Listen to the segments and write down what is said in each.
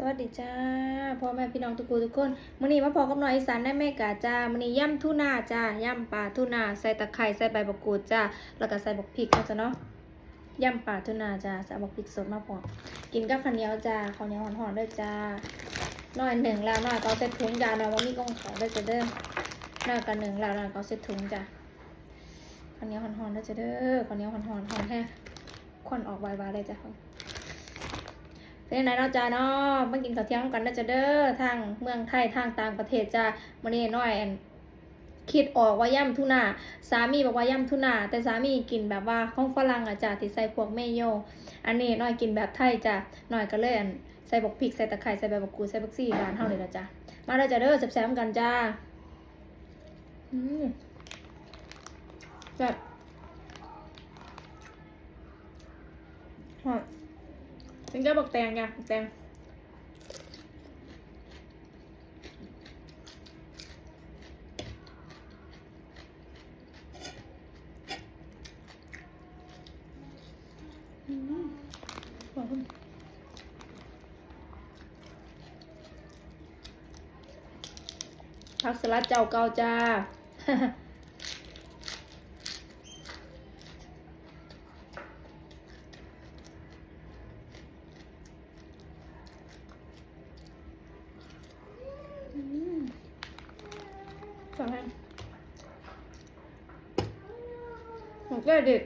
สวัสดีจ้าพ่อแม่พี่น้องทุกคนทุกคนมื้อนี้มาพอกับน้อยอีสานได้แม่กาจ้ามื้อนี้ย่ำทูน่าจ้าย่ำปลาทูน่าใส่ตะไคร้ใส่ใบมะกรูดจ้าแล้วก็ใส่บักพริกเอาจ้ะเนาะย่ำปลาทูน่าจ้าใส่บักพริกสดมาพอกินกับข้าวเหนียวจ้าข้าวเหนียวหอนๆด้วยจ้าน้อยหนึ่งแล้วน้อยก็เอาใส่ถุงจ้าน้อยว่ามีกองเขาด้วยจ้ะเด้อน้อยกันหนึ่งแล้วน้อยก็เอาใส่ถุงจ้าข้าวเหนียวหอนๆด้วยจ้ะเด้อข้าวเหนียวหอนๆหอนแท้ควันออกวายๆเลยจ้ะ เป็นไหนเนาะจ้าเนาะมากินข้าวเที่ยงกันนะจ้าเด้อทางเมืองไทยทางต่างประเทศจ้ามื้อนี้น้อยคิดออกว่าย่ำทุนาสามีบอกว่าย่ำทุนาแต่สามีกินแบบว่าของฝรั่งอะจ้าที่ใส่พวกเมโย อันนี้น้อยกินแบบไทยจ้าน้อยก็เลยอันใส่บกพริกใส่ตะไคร้ใส่ใบมะกรูดใส่บักซี่บานเฮาเลยนะจ้ามาเด้อจ้าเด้อแซ่บๆกันจ้าอืมแบบ ฮอดเป็นจ้าบักแตงไงแตงผักสลัดเจ้าเก่าจ้า อืมสองแผ่น หมกแก้เด็ด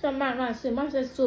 สวนมากหน่อยซื้อมาใส่ซุ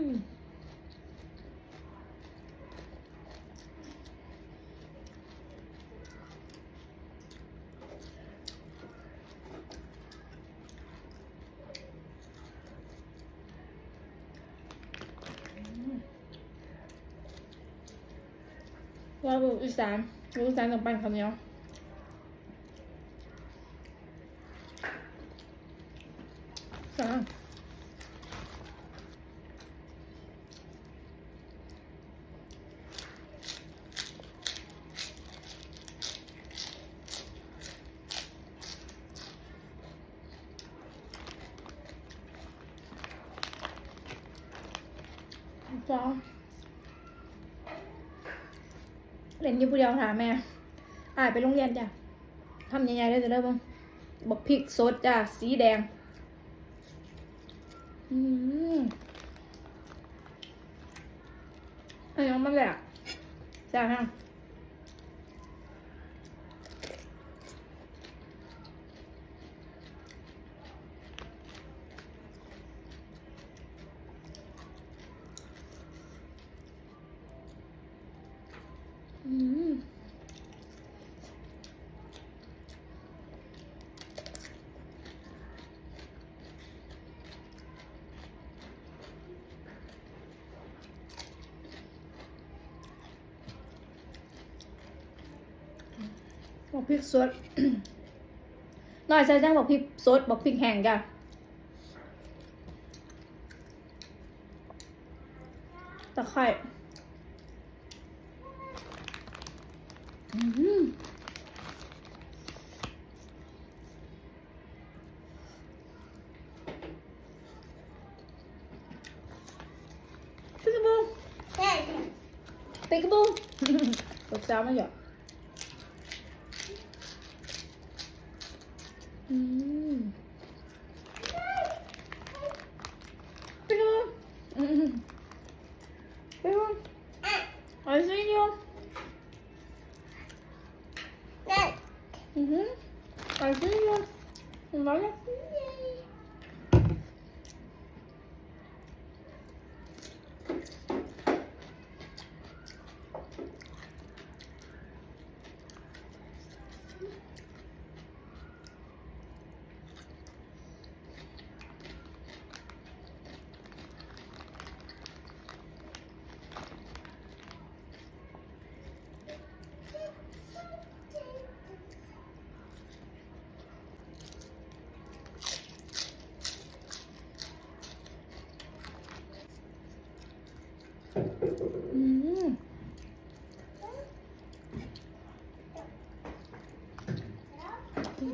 ห็นเพิ่งกินอยากเห็นถือมาลอง อืมจับ เรียนลูกอีสานกับปั้นข้าวเหนียวสามจ้าเล่นอยู่ผู้เดียวถามแม่อายไปโรงเรียนจ้ะทำยังไงได้จะเริ่มบ้างบอกพริกสดจ้ะสีแดง อืมอันนี้มันแหลกจ้ะฮะอืม บอกพริกสดน้อยใส่จังบอกพริกสดบอกพริกแห้งจ้ะตะไคร้อืมปิกาบูปิกาบูตกจ้ามาหยอก อืมไปดูอืมไปดูไอ้สิโยอือหือไอ้สิโยเห็นไหมเนี่ย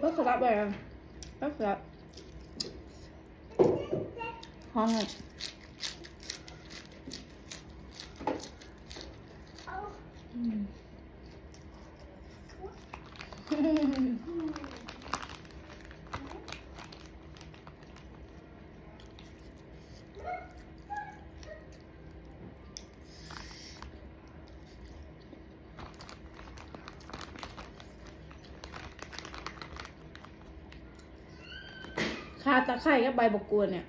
ก็สลับไปอะก็สลับห้องอะอืม ข่าตะไคร้กับใบบักกรูดเนี่ย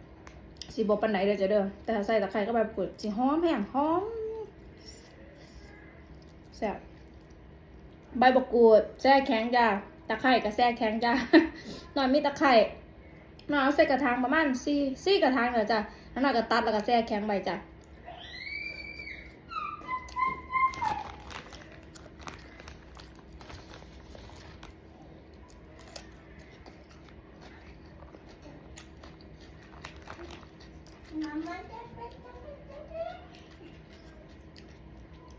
สีบปันไหนเดี๋ยวจะเด้อแต่ถ้าใส่ตะไคร้กับใบบักกรูดสีหอมแห้งหอมแซ่บใบบักกรูดแซ่แข็งจ้าตะไคร้กับแซ่แข็งจ้าหน่อยมีตะไคร้หน่อยเอาใส่กระถางประมาณสี่สี่กระถางเดี๋ยวจ้ะแล้วหน่อยก็ตัดแล้วก็แซ่แข็งใบจ้ะ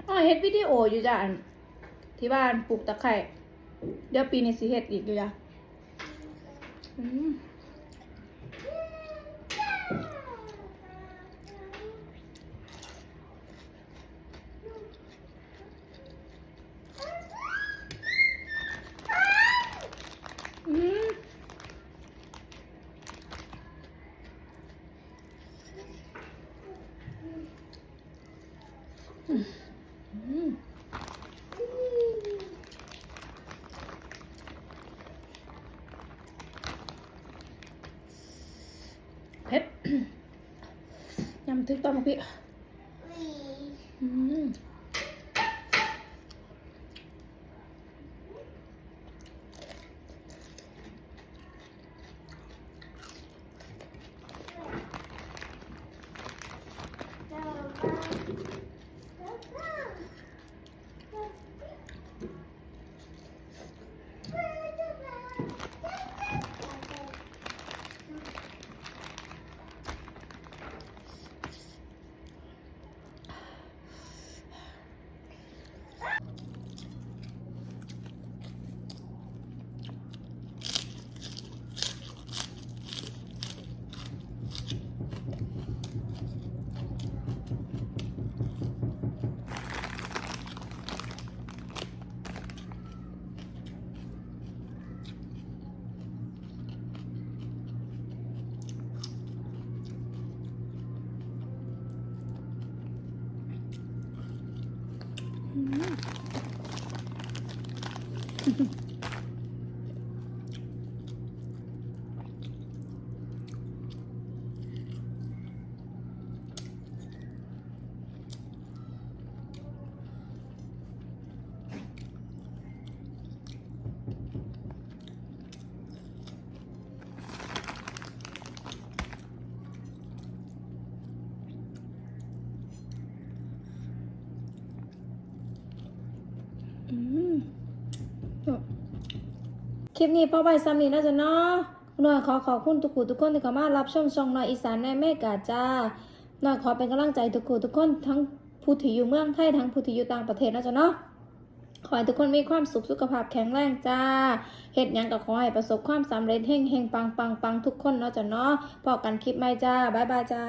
อ๋อเฮ็ดวิดีโออยู่จ้ะที่บ้านปลูกตะไคร่เดี๋ยวปีนี้สิเฮ็ดอีกอยู่จ้ะอืมอืมอืม เผ็ดยำทึ Mm-hmm. คลิปนี้พ่อใบซ้ำนี้น่าจะเนาะหน่อยขอขอบคุณทุกคนทุกคนที่เข้ามารับชมช่องหน่อยอีสานในแม่กาจ้าหน่อยขอเป็นกำลังใจทุกคนทุกคนทั้งผู้ที่อยู่เมืองไทยทั้งผู้ที่อยู่ต่างประเทศนะจ๊ะเนาะขอให้ทุกคนมีความสุขสุขภาพแข็งแรงจ้าเฮ็ดยังก็ขอให้ประสบความสำเร็จเฮงเฮงปังปังปังทุกคนเนาะจ้ะเนาะพอกันคลิปใหม่จ้า บ๊ายบายจ้า